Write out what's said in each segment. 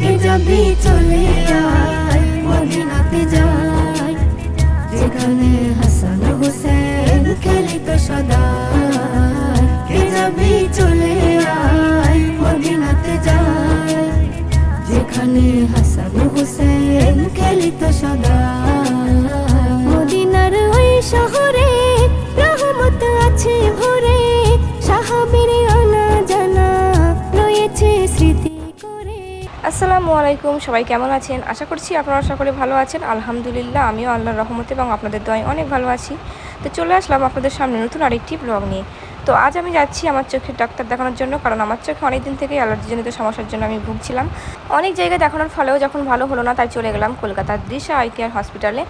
যাবি চলে আসসালামু আলাইকুম, সবাই কেমন আছেন? আশা করছি আপনারা সকলে ভালো আছেন। আলহামদুলিল্লাহ, আমিও আল্লাহর রহমত এবং আপনাদের দয় অনেক ভালো আছি। তো চলে আসলাম আপনাদের সামনে নতুন আরেকটি ব্লগ নিয়ে। তো আজ আমি যাচ্ছি আমার চোখের ডাক্তার দেখানোর জন্য, কারণ আমার চোখে অনেক দিন থেকেই অ্যালার্জিজনিত সমস্যার জন্য আমি ভুগছিলাম। অনেক জায়গায় দেখানোর ফলেও যখন ভালো হলো না, তাই চলে গেলাম কলকাতার দৃশ্য আই কেয়ার হসপিটালে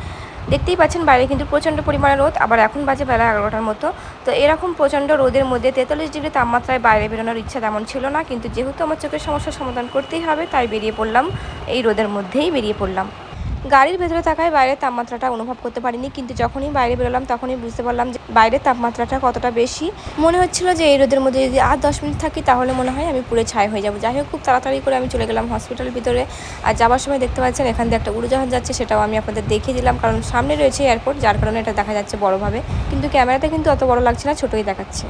দেখতেই পাচ্ছেন বাইরে কিন্তু প্রচণ্ড পরিমাণে রোদ, আবার এখন বাজে বেলা এগারোটার মতো। তো এরকম প্রচণ্ড রোদের মধ্যে তেতাল্লিশ ডিগ্রি তাপমাত্রায় বাইরে বেরোনোর ইচ্ছা তেমন ছিল না, কিন্তু যেহেতু আমার চোখের সমস্যার সমাধান করতেই হবে, তাই বেরিয়ে পড়লাম। এই রোদের মধ্যেই বেরিয়ে পড়লাম। গাড়ির ভেতরে থাকায় বাইরের তাপমাত্রাটা অনুভব করতে পারিনি, কিন্তু যখনই বাইরে বেরোলাম তখনই বুঝতে পারলাম যে বাইরের তাপমাত্রাটা কতটা বেশি। মনে হচ্ছিল যে এই রোদের মধ্যে যদি আর দশ মিনিট থাকি তাহলে মনে হয় আমি পুরো ছাই হয়ে যাব। যাই হোক, খুব তাড়াতাড়ি করে আমি চলে গেলাম হসপিটালের ভিতরে। আর যাওয়ার সময় দেখতে পাচ্ছেন এখান দিয়ে একটা উড়োজাহাজ যাচ্ছে, সেটাও আমি আপনাদের দেখিয়ে দিলাম। কারণ সামনে রয়েছে এয়ারপোর্ট যার কারণে এটা দেখা যাচ্ছে বড়োভাবে। কিন্তু ক্যামেরাতে কিন্তু অত বড় লাগছে না, ছোটোই দেখাচ্ছে।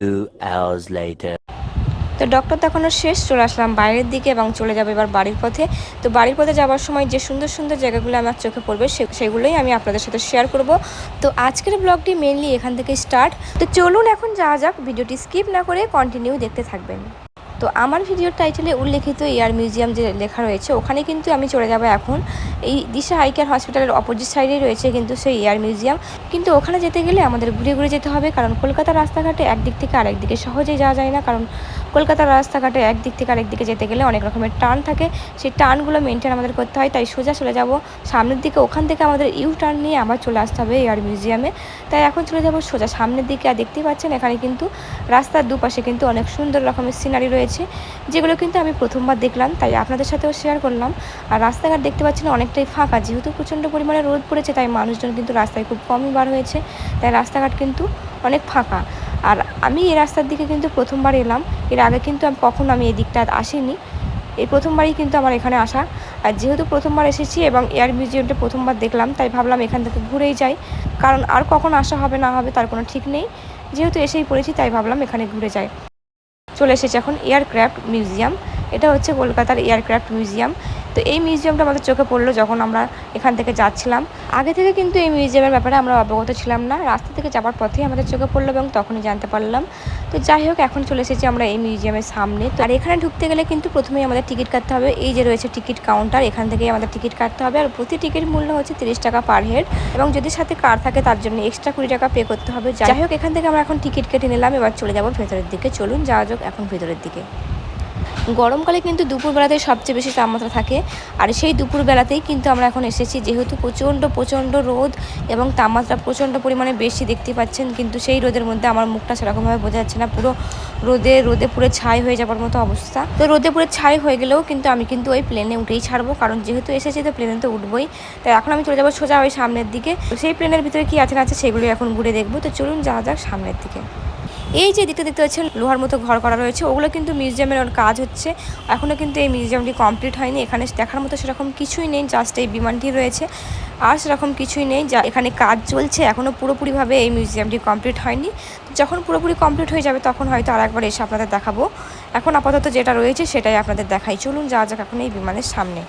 Two hours later. তো ডক্টর দেখানোর শেষ, চলে আসলাম বাইরের দিকে এবং চলে যাব এবার বাড়ির পথে। তো বাড়ির পথে যাওয়ার সময় যে সুন্দর সুন্দর জায়গাগুলো আমার চোখে পড়বে সেগুলোই আমি আপনাদের সাথে শেয়ার করব। তো আজকের ব্লগটি মেনলি এখান থেকে স্টার্ট তো চলুন এখন যাওয়া যাক, ভিডিওটি স্কিপ না করে কন্টিনিউ দেখতে থাকবেন। তো আমার ভিডিওর টাইটেলে উল্লেখিত এয়ার মিউজিয়াম যে লেখা রয়েছে, ওখানে কিন্তু আমি চলে যাব এখন। এই দিশা আই কেয়ার হসপিটালের অপোজিট সাইডেই রয়েছে কিন্তু সেই এয়ার মিউজিয়াম কিন্তু ওখানে যেতে গেলে আমাদের ঘুরে ঘুরে যেতে হবে, কারণ কলকাতার রাস্তাঘাটে একদিক থেকে আরেক দিকে সহজেই যাওয়া যায় না, কারণ কলকাতার রাস্তাঘাটে একদিক থেকে আরেক দিকে যেতে গেলে অনেক রকমের টার্ন থাকে। সেই টার্নগুলো মেনটেন আমাদের করতে হয়, তাই সোজা চলে যাব। সামনের দিকে, ওখান থেকে আমাদের ইউ টার্ন নিয়ে আবার চলে আসতে হবে এয়ার মিউজিয়ামে তাই এখন চলে যাব সোজা সামনের দিকে। আর দেখতেই পাচ্ছেন, এখানে কিন্তু রাস্তার দুপাশে কিন্তু অনেক সুন্দর রকমের সিনারি রয়েছে, যেগুলো কিন্তু আমি প্রথমবার দেখলাম, তাই আপনাদের সাথেও শেয়ার করলাম। আর রাস্তাঘাট দেখতে পাচ্ছেন, অনেকটাই ফাঁকা, যেহেতু প্রচণ্ড পরিমাণে রোদ পড়েছে, তাই মানুষজন কিন্তু রাস্তায় খুব কমই বার হয়েছে। তাই রাস্তাঘাট কিন্তু অনেক ফাঁকা। আর আমি এই রাস্তার দিকে কিন্তু প্রথমবার এলাম। এর আগে কিন্তু আমি কখনো আমি এই দিকটা আসিনি। এই প্রথমবারই কিন্তু আমার এখানে আসা। আর যেহেতু প্রথমবার এসেছি এবং এয়ার মিউজিয়ামটা প্রথমবার দেখলাম, তাই ভাবলাম এখান থেকে ঘুরেই যাই। কারণ আর কখন আসা হবে, না হবে তার কোনো ঠিক নেই। যেহেতু এসেই পড়েছি, তাই ভাবলাম এখানে ঘুরে যাই। চলে এসেছে এখন এয়ারক্রাফট মিউজিয়াম। এটা হচ্ছে কলকাতার এয়ারক্রাফট মিউজিয়াম। তো এই মিউজিয়ামটা আমাদের চোখে পড়ল যখন আমরা এখান থেকে যাচ্ছিলাম। আগে থেকে কিন্তু এই মিউজিয়ামের ব্যাপারে আমরা অবগত ছিলাম না। রাস্তা থেকে যাওয়ার পথেই আমাদের চোখে পড়ল এবং তখনই জানতে পারলাম। তো যাই হোক, এখন চলে এসেছি আমরা এই মিউজিয়ামের সামনে। তো আর এখানে ঢুকতে গেলে কিন্তু প্রথমেই আমাদের টিকিট কাটতে হবে। এই যে রয়েছে টিকিট কাউন্টার এখান থেকেই আমাদের টিকিট কাটতে হবে। আর প্রতি টিকিট মূল্য হচ্ছে তিরিশ টাকা পার হেড এবং যদি সাথে কার থাকে তার জন্য এক্সট্রা কুড়ি টাকা পে করতে হবে। যাই হোক, এখান থেকে আমরা এখন টিকিট কেটে নিলাম। এবার চলে যাব ভেতরের দিকে। চলুন, যাওয়া যাক এখন ভেতরের দিকে। গরমকালে কিন্তু দুপুরবেলাতেই সবচেয়ে বেশি তাপমাত্রা থাকে। আর সেই দুপুরবেলাতেই কিন্তু আমরা এখন এসেছি, যেহেতু প্রচণ্ড প্রচণ্ড রোদ এবং তাপমাত্রা প্রচণ্ড পরিমাণে বেশি দেখতে পাচ্ছেন, কিন্তু সেই রোদের মধ্যে আমার মুখটা সেরকমভাবে বোঝা যাচ্ছে না। পুরো রোদে রোদে পুরো ছাই হয়ে যাবার মতো অবস্থা। তো রোদে পুরো ছাই হয়ে গেলেও কিন্তু আমি কিন্তু ওই প্লেনে উঠেই ছাড়বো, কারণ যেহেতু এসেছি তো প্লেনে তো উঠবোই। তাই এখন আমি চলে যাব সোজা ওই সামনের দিকে। সেই প্লেনের ভিতরে কি আছে না আছে সেগুলো এখন ঘুরে দেখব। তো চলুন যাওয়া যাক সামনের দিকে। এই যে দিকটা দেখতে পাচ্ছেন, লোহার মতো ঘর করা রয়েছে, ওগুলো কিন্তু মিউজিয়ামের কাজ হচ্ছে। এখনও কিন্তু এই মিউজিয়ামটি কমপ্লিট হয়নি, এখানে দেখার মতো সেরকম কিছুই নেই জাস্ট এই বিমানটি রয়েছে। আর সেরকম কিছুই নেই, যা এখানে কাজ চলছে এখনও পুরোপুরিভাবে এই মিউজিয়ামটি কমপ্লিট হয়নি। যখন পুরোপুরি কমপ্লিট হয়ে যাবে, তখন হয়তো আর একবার এসে আপনাদের দেখাবো। এখন আপাতত যেটা রয়েছে, সেটাই আপনাদের দেখাই। চলুন, যাওয়া যাক এখন এই বিমানের সামনে।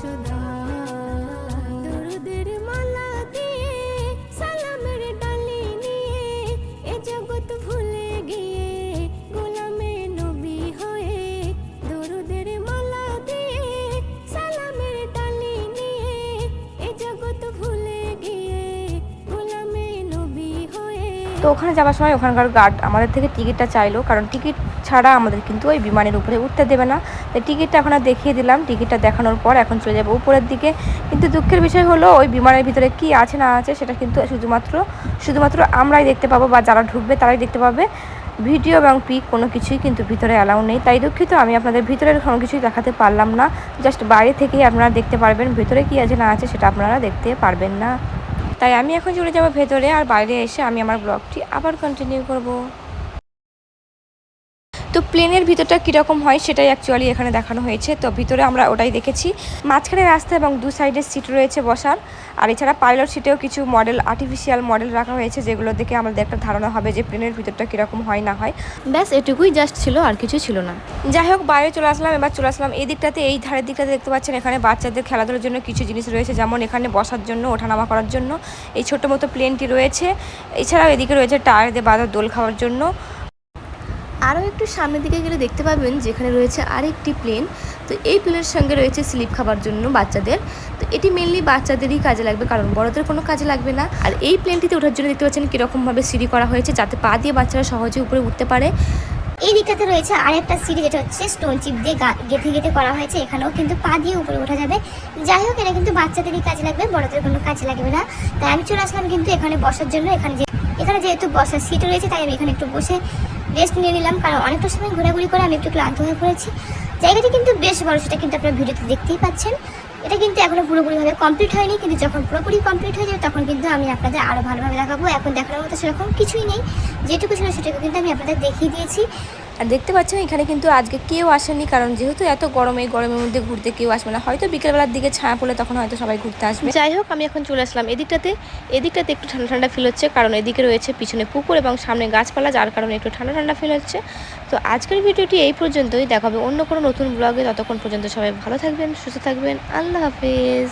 should তো ওখানে যাওয়ার সময় ওখানকার গার্ড আমাদের থেকে টিকিটটা চাইলো, কারণ টিকিট ছাড়া আমাদের কিন্তু ওই বিমানের উপরে উঠতে দেবে না। তাই টিকিটটা এখন দেখিয়ে দিলাম টিকিটটা দেখানোর পর এখন চলে যাব উপরের দিকে। কিন্তু দুঃখের বিষয় হলো, ওই বিমানের ভিতরে কি আছে না আছে সেটা কিন্তু শুধুমাত্র শুধুমাত্র আমরাই দেখতে পাবো বা যারা ঢুকবে তারাই দেখতে পাবে। ভিডিও এবং পিক কোনো কিছুই কিন্তু ভিতরে অ্যালাউ নেই। তাই দুঃখিত, আমি আপনাদের ভিতরের কোনো কিছুই দেখাতে পারলাম না। জাস্ট বাইরে থেকেই আপনারা দেখতে পারবেন, ভিতরে কি আছে না আছে সেটা আপনারা দেখতে পারবেন না। তাই আমি এখন চলে যাব ভেতরে আর বাইরে এসে আমি আমার ব্লগটি আবার কন্টিনিউ করব। তো প্লেনের ভিতরটা কীরকম হয় সেটাই অ্যাকচুয়ালি এখানে দেখানো হয়েছে। তো ভিতরে আমরা ওটাই দেখেছি। মাঝখানে রাস্তা এবং দু সাইডে সিট রয়েছে বসার। আর এছাড়া পাইলট সিটেও কিছু মডেল আর্টিফিশিয়াল মডেল রাখা হয়েছে যেগুলো দেখে আমাদের একটা ধারণা হবে যে প্লেনের ভিতরটা কীরকম হয় না হয়। ব্যাস এটুকুই জাস্ট ছিল আর কিছু ছিল না। যাই হোক বাইরে চলে আসলাম এবার চলে আসলাম এই দিকটাতে। এই ধারের দিকটাতে দেখতে পাচ্ছেন এখানে বাচ্চাদের খেলাধুলার জন্য কিছু জিনিস রয়েছে যেমন এখানে বসার জন্য ওঠানামা করার জন্য। এই ছোটো মতো প্লেনটি রয়েছে। এছাড়াও এদিকে রয়েছে টায়ার দিয়ে বাঁধা দোল খাওয়ার জন্য। আরও একটু সামনের দিকে গেলে দেখতে পাবেন যেখানে রয়েছে আরেকটি প্লেন তো এই প্লেনের সঙ্গে রয়েছে স্লিপ খাবার জন্য বাচ্চাদের। তো এটি মেনলি বাচ্চাদেরই কাজে লাগবে, কারণ বড়দের কোনো কাজে লাগবে না। আর এই প্লেনটিতে ওঠার জন্য দেখতে পাচ্ছেন কীরকমভাবে সিঁড়ি করা হয়েছে, যাতে পা দিয়ে বাচ্চারা সহজে উপরে উঠতে পারে। এই দিকটাতে রয়েছে আরেকটা সিঁড়ি, যেটা হচ্ছে স্টোন চিপ দিয়ে গেঁথে গেঁথে করা হয়েছে। এখানেও কিন্তু পা দিয়ে উপরে ওঠা যাবে। যাই হোক এটা কিন্তু বাচ্চাদেরই কাজে লাগবে, বড়দের কোনো কাজে লাগবে না। তাই আমি চলে আসলাম কিন্তু এখানে বসার জন্য। এখানে যে, এখানে যেহেতু বসার সিট রয়েছে, তাই আমি এখানে একটু বসে রেস্ট নিয়ে নিলাম, কারণ অনেকটা সময় ঘোরাঘুরি করে আমি একটু ক্লান্ত হয়ে পড়েছি। জায়গাটি কিন্তু বেশ বড়, সেটা কিন্তু আপনারা ভিডিওতে দেখতেই পাচ্ছেন। এটা কিন্তু এখনও পুরোপুরিভাবে কমপ্লিট হয়নি, কিন্তু যখন পুরোপুরি কমপ্লিট হয়ে যাবে, তখন কিন্তু আমি আপনাদের আরও ভালোভাবে দেখাবো। এখন দেখার মতো সেরকম কিছুই নেই। যেটুকু ছিল সেটুকু কিন্তু আমি আপনাদের দেখিয়ে দিয়েছি। আর দেখতে পাচ্ছেন এখানে কিন্তু আজকে কেউ আসেনি, কারণ যেহেতু এত গরমে গরমের মধ্যে ঘুরতে কেউ আসবে না। হয়তো বিকেলবেলার দিকে ছায়া পড়লে তখন হয়তো সবাই ঘুরতে আসবে। যাই হোক, আমি এখন চলে আসলাম। এদিকটাতে এদিকটাতে একটু ঠান্ডা ঠান্ডা ফিল হচ্ছে, কারণ এদিকে রয়েছে পিছনে পুকুর এবং সামনে গাছপালা, যার কারণে একটু ঠান্ডা ঠান্ডা ফিল হচ্ছে। তো আজকের ভিডিওটি এই পর্যন্তই। দেখাবে অন্য কোনো নতুন ব্লগে ততক্ষণ পর্যন্ত সবাই ভালো থাকবেন, সুস্থ থাকবেন। আল্লাহ হাফেজ।